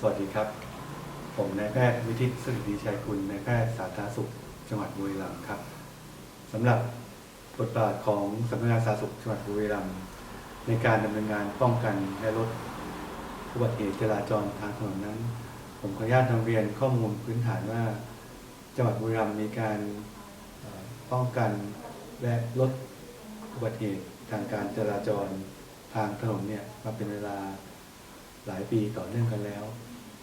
สวัสดีครับ ผมนายแพทย์วิทิตสิริชัยกุลนายแพทย์สาธารณสุขจังหวัดบุรีรัมย์ครับสำหรับบทบาทของสำนักงานสาธารณสุขจังหวัดบุรีรัมย์ในการดำเนินงานป้องกันและลดอุบัติเหตุจราจรทางถนนนั้น ผมขออนุญาตนำเรียนข้อมูลพื้นฐานว่า จังหวัดบุรีรัมย์มีการป้องกันและลดอุบัติเหตุทางการจราจรทางถนนเนี่ยมาเป็นเวลาหลายปีต่อเนื่องกันแล้ว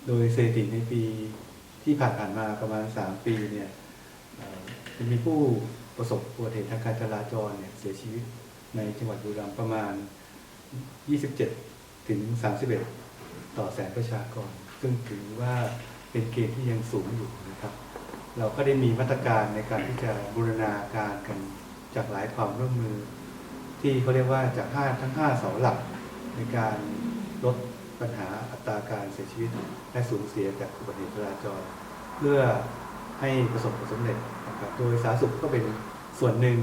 โดยสถิติในปีที่ผ่านๆมาประมาณ 3 ปีเนี่ยจะมีผู้ประสบอุบัติเหตุทางการจราจรเนี่ยเสียชีวิตในจังหวัดบุรีรัมย์ประมาณ 27 ถึง 31 ต่อแสนประชากร ซึ่งถือว่าเป็นเกณฑ์ที่ยังสูงอยู่นะครับ เราก็ได้มีมาตรการในการที่จะบูรณาการกันจากหลายความร่วมมือ ที่เขาเรียกว่าจากห้าทั้งห้าเสาหลักในการลด ปัญหาอัตราการเสียชีวิตและสูญเสียจากอุบัติเหตุจราจร เพื่อให้ประสบผลสำเร็จนะครับโดยสาธารณสุขก็เป็นส่วนหนึ่ง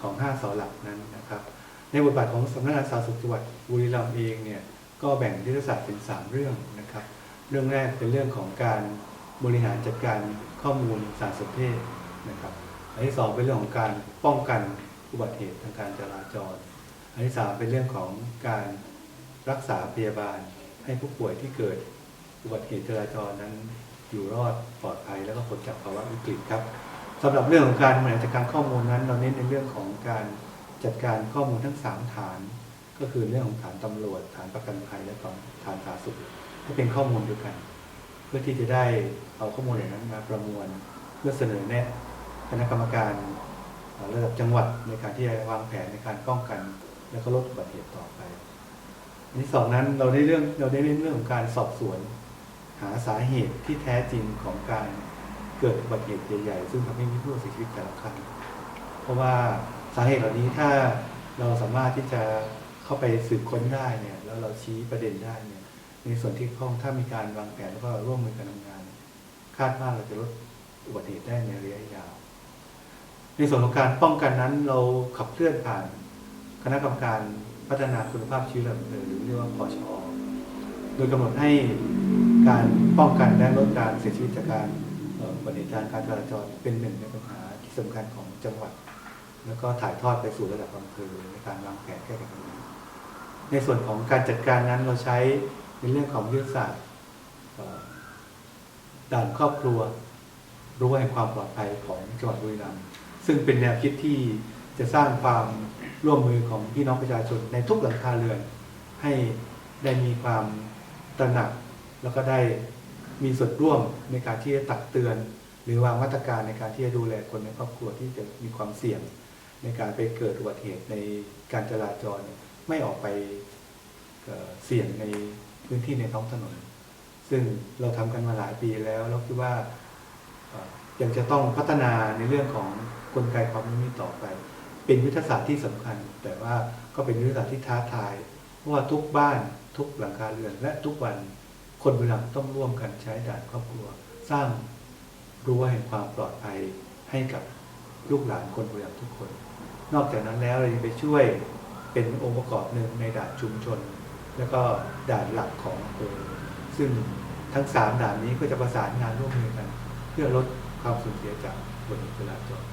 ของห้าเสาหลักนั้นนะครับ ในบทบาทของสำนักงานสาธารณสุขจังหวัดบุรีรัมย์เองเนี่ยก็แบ่งยุทธศาสตร์เป็น 3 เรื่องนะครับ เรื่องแรกเป็นเรื่องของการบริหารจัดการข้อมูลสารสนเทศนะครับ อันที่สองเป็นเรื่องของการป้องกันอุบัติเหตุทางการจราจร อันที่สามเป็นเรื่องของการรักษาพยาบาล ให้ผู้ป่วยที่เกิดอุบัติเหตุจราจรนั้นอยู่รอดปลอดภัยแล้วก็พ้นจากภาวะวิกฤตครับสำหรับเรื่องของการบริหารจัดการข้อมูลนั้น เราเน้นในเรื่องของการจัดการข้อมูลทั้งสามฐาน ก็คือเรื่องของฐานตำรวจ ฐานประกันภัยและก็ฐานสาธารณสุขให้เป็นข้อมูลเดียวกัน เพื่อที่จะได้เอาข้อมูลเหล่านั้นมาประมวล เพื่อเสนอแนะคณะกรรมการระดับจังหวัดในการที่จะวางแผนในการป้องกัน และก็ลดอุบัติเหตุต่อไป ที่สองนั้นเราได้เรื่องเราได้เรื่องเรื่องของการสอบสวน หาสาเหตุที่แท้จริงของการเกิดอุบัติเหตุใหญ่ๆซึ่งทำให้มีผู้เสียชีวิตแต่ละครั้งเพราะว่าสาเหตุเหล่านี้ถ้าเราสามารถที่จะเข้าไปสืบค้นได้เนี่ยแล้วเราชี้ประเด็นได้เนี่ยในส่วนที่ข้องถ้ามีการวางแผนแล้วก็ร่วมมือกันทำงาน คาดว่าเราจะลดอุบัติเหตุได้ในระยะยาว ในส่วนของการป้องกันนั้นเราขับเคลื่อนผ่าน คณะกรรมการ พัฒนาคุณภาพชีวิตระดับอหรือเรียกว่าพชอโดยกำหนดให้การป้องกันและลดการเสียชีวิตจากการอุบัติเหตุทางการจราจรเป็นหนึ่งในปัญหาที่สำคัญของจังหวัด แล้วก็ถ่ายทอดไปสู่ระดับอำเภอในการวางแผนแก้ไขปัญหาในส่วนของการจัดการนั้นเราใช้ในเรื่องของยุทธศาสตร์เอ่อด่านครอบครัวรั้วแห่งความปลอดภัยของจังหวัดบุรีรัมย์ซึ่งเป็นแนวคิดที่ จะสร้างความร่วมมือของพี่น้องประชาชนในทุกหลังคาเรือน ให้ได้มีความตระหนัก แล้วก็ได้มีส่วนร่วมในการที่จะตักเตือน หรือวางมาตรการในการที่จะดูแลคนในครอบครัวที่จะมีความเสี่ยง ในการไปเกิดอุบัติเหตุในการจราจรไม่ออกไปเสี่ยงในพื้นที่ในท้องถนน ซึ่งเราทำกันมาหลายปีแล้วแล้วคิดว่ายังจะต้องพัฒนาในเรื่องของกลไกความรู้นี้ต่อไป เป็นยุทธศาสตร์ที่สำคัญ แต่ว่าก็เป็นยุทธศาสตร์ที่ท้าทาย เพราะว่าทุกบ้านทุกหลังคาเรือน และทุกวันคนบุรีรัมย์ต้องร่วมกันใช้ด่านครอบครัว สร้างรั้วแห่งความปลอดภัยให้กับลูกหลานคนบุรีรัมย์ทุกคน นอกจากนั้นแล้วเรายังไปช่วยเป็นองค์ประกอบหนึ่งในด่านชุมชน แล้วก็ด่านหลักของอำเภอซึ่งทั้งสามด่านนี้ก็จะประสานงานร่วมมือกัน เพื่อลดความสูญเสียจากบัติเหตุจราจร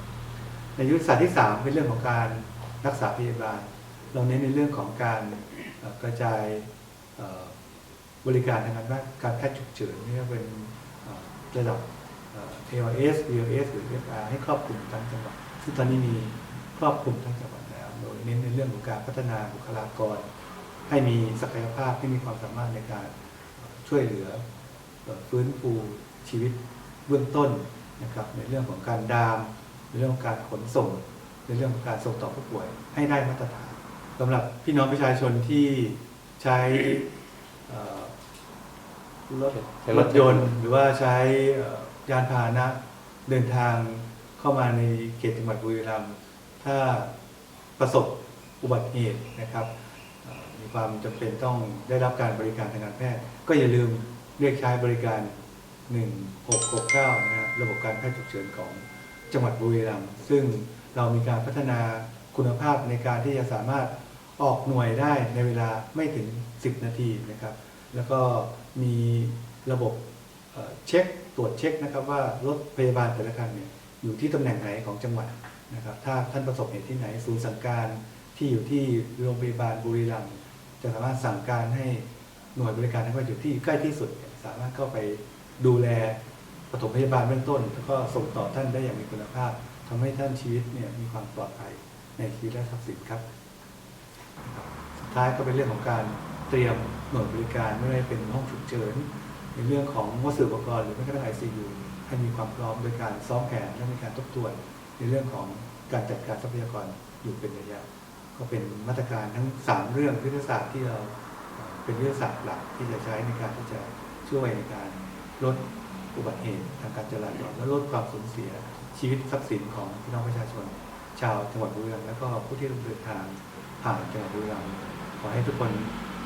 ในยุทธศาสตร์ที่ 3 เป็นเรื่องของการรักษาพยาบาล เราเน้นในเรื่องของการกระจายบริการทางการแพทย์การแพทย์ฉุกเฉินนี่เป็นระดับเอ่อ ALS BLS หรือ FR ให้ครอบคลุมทั้งจังหวัดซึ่งตอนนี้มีครอบคลุมทั้งจังหวัดแล้ว โดยเน้นในเรื่องของการพัฒนาบุคลากร ให้มีศักยภาพที่มีความสามารถในการช่วยเหลือเอ่อฟื้นฟูชีวิตเบื้องต้นนะครับในเรื่องของการดาม ในเรื่องของการขนส่ง ในเรื่องของการส่งต่อผู้ป่วยให้ได้มาตรฐานสำหรับพี่น้องประชาชนที่ใช้รถรถยนต์หรือว่าใช้ยานพาหนะเดินทางเข้ามาในเขตจังหวัดบุรีรัมย์ถ้าประสบอุบัติเหตุนะครับ มีความจำเป็นต้องได้รับการบริการทางการแพทย์ ก็อย่าลืมเรียกใช้บริการ 1669 นะฮะระบบการแพทย์ฉุกเฉินของ จังหวัดบุรีรัมย์ซึ่งเรามีการพัฒนาคุณภาพในการที่จะสามารถออกหน่วยได้ในเวลาไม่ถึง 10 นาทีนะครับ แล้วก็มีระบบเช็คตรวจเช็คนะครับว่ารถพยาบาลแต่ละคันเนี่ยอยู่ที่ตำแหน่งไหนของจังหวัดนะครับ ถ้าท่านประสบเหตุที่ไหนศูนย์สั่งการที่อยู่ที่โรงพยาบาลบุรีรัมย์จะสามารถสั่งการให้หน่วยบริการทั้งหมดอยู่ที่ใกล้ที่สุด สามารถเข้าไปดูแล ปฐมพยาบาลเบื้องต้น แล้วก็ส่งต่อท่านได้อย่างมีคุณภาพทำให้ท่านชีวิตเนี่ยมีความปลอดภัยในชีวิตและทรัพย์สินครับ สุดท้ายก็เป็นเรื่องของการเตรียมหน่วยบริการไม่ว่าจะเป็นห้องฉุกเฉินในเรื่องของวัสดุอุปกรณ์หรือแม้กระทั่งไอซียูให้มีความพร้อมโดยการซ้อมแผนและมีการทบทวน ในเรื่องของการจัดการทรัพยากรอยู่เป็นระยะ ก็เป็นมาตรการทั้ง 3 เรื่องยุทธศาสตร์ที่เราเอ่อเป็นยุทธศาสตร์หลักที่จะใช้ในการที่จะช่วยในการลด อุบัติเหตุทางการจราจรและลดความสูญเสียชีวิตทรัพย์สินของพี่น้องประชาชน ชาวจังหวัดบุรีรัมย์และก็ผู้ที่เดินทางผ่านจังหวัดบุรีรัมย์ขอให้ทุกคน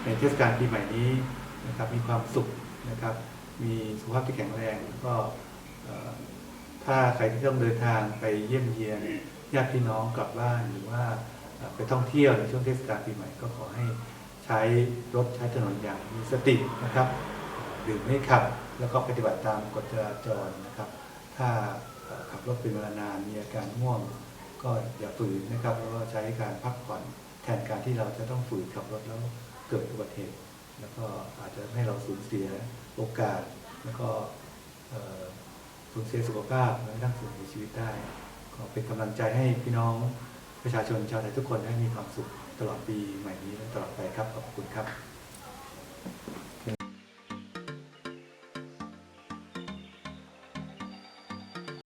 ในเทศกาลปีใหม่นี้นะครับมีความสุขนะครับ มีสุขภาพที่แข็งแรงแล้วก็ถ้าใครที่ต้องเดินทางไปเยี่ยมเยียนญาติพี่น้องกลับบ้านหรือว่าไปท่องเที่ยวในช่วงเทศกาลปีใหม่ก็ขอให้ใช้รถใช้ถนนอย่างมีสตินะครับ ดื่มไม่ขับ แล้วก็ปฏิบัติตามกฎจราจรนะครับ ถ้าขับรถเป็นเวลานานมีอาการง่วงก็อย่าฝืนนะครับแล้วก็ใช้การพักผ่อนแทนการที่เราจะต้องฝืนขับรถแล้วเกิดอุบัติเหตุ แล้วก็อาจจะให้เราสูญเสียโอกาส แล้วก็สูญเสียสุขภาพและทั้งสูญเสียชีวิตได้ ก็เป็นกำลังใจให้พี่น้องประชาชนชาวไทยทุกคนได้มีความสุขตลอดปีใหม่นี้และตลอดไปครับขอบคุณครับ